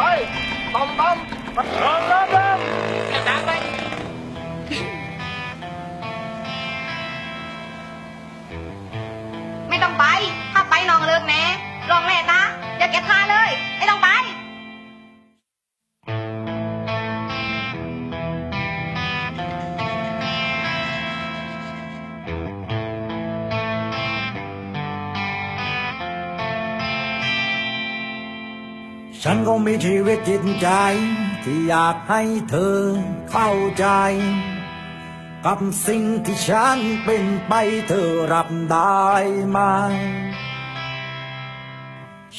ไปต้มต้มปัดเมต้มเมกระดาไปไม่ต้องไป ถ้าไปน้องเลิกแน่ลองแม่นะอย่าเก็บท่าเลย ไม่ต้องไป ฉันก็มีชีวิตจิตใจ ที่อยากให้เธอเข้าใจ กับสิ่งที่ฉันเป็นไปเธอรับได้ไหม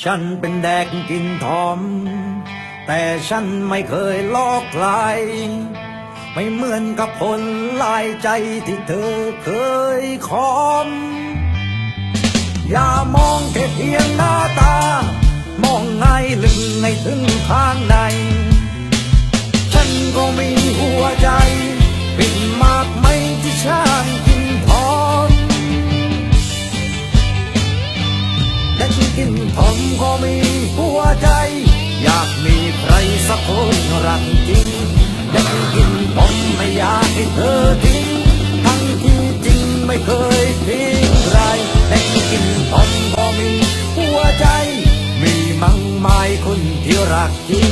ฉันเป็นแดกกินทอม แต่ฉันไม่เคยลอกใครไม่เหมือนกับคนลายใจที่เธอเคยคอม อย่ามองแค่เพียงหน้าตา ลึกในถึงข้างใน ฉันก็มีหัวใจปิดมากไม่ที่ฉันกินทอนแต่กินทอมก็มีหัวใจ อยากมีใครสักคนรักจริงแต่กินทอม รักจริง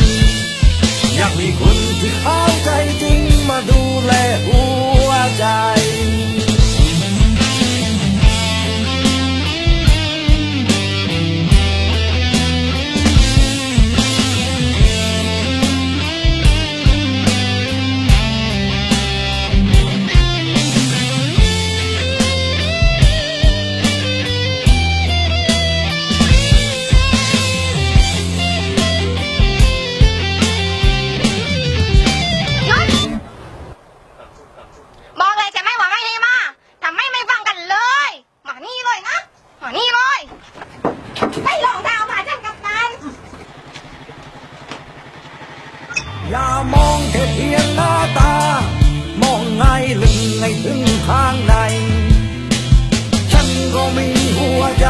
อยากมีคนที่เข้าใจจริงมาดูแลหัว ข้างใน ฉันก็มีหัวใจ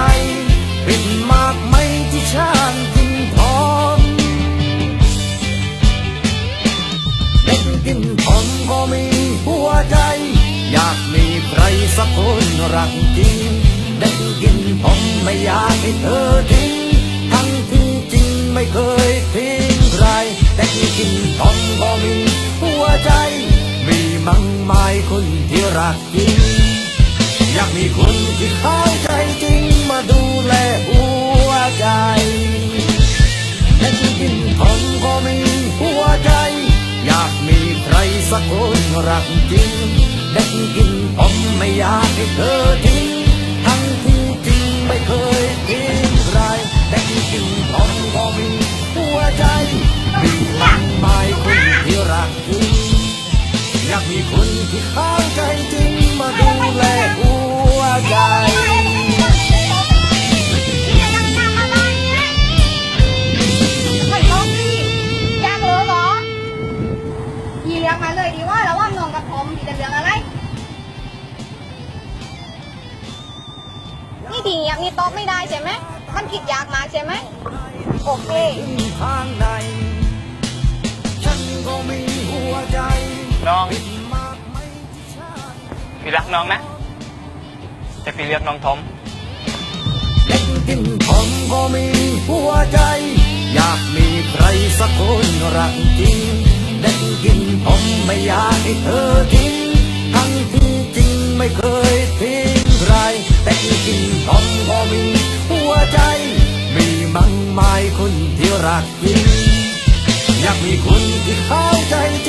เป็นมากไม่ที่ฉันกินทอนเด็กกินทอนก็มีหัวใจ อยากมีใครสักคนรักจริง รักจริงอยากมีคนที่เข้าใจจริงมาดูแลหัวใจและที่กินทนก็มีหัวใจ อยากมีใครสักคนรักจริงและที่กินผมไม่อยากให้เธอทิ้งทั้งที่จริงไม่เคยทิ้งใครแต่ที่กินผมก็มีหัวใจมีมันหมายคนที่รักจริง อยากมีคนที่เข้าใจจริงมาดูแลหัวใจไม่ต้องสิอยากรู้เหรอยีเรียกมาเลยดีว่าระหว่างน้องกับผมพี่จะเลือกอะไรนี่ทีอย่างนี้ตอบไม่ได้ใช่ไหม มันคิดยากมากใช่ไหม โอเค น้อง พี่รักน้องนะ แต่พี่เรียกน้องทอมเล่นกินผมก็มีหัวใจ อยากมีใครสักคนรักจริงเล่นกินผมไม่อยากให้เธอทิ้งทั้งที่จริงไม่เคยทิ้งใครแต่กินผมก็มีหัวใจ มีมั่งหมายคนที่รักจริงอยากมีคนที่เข้าใจจริงมาดูแลหัวใจ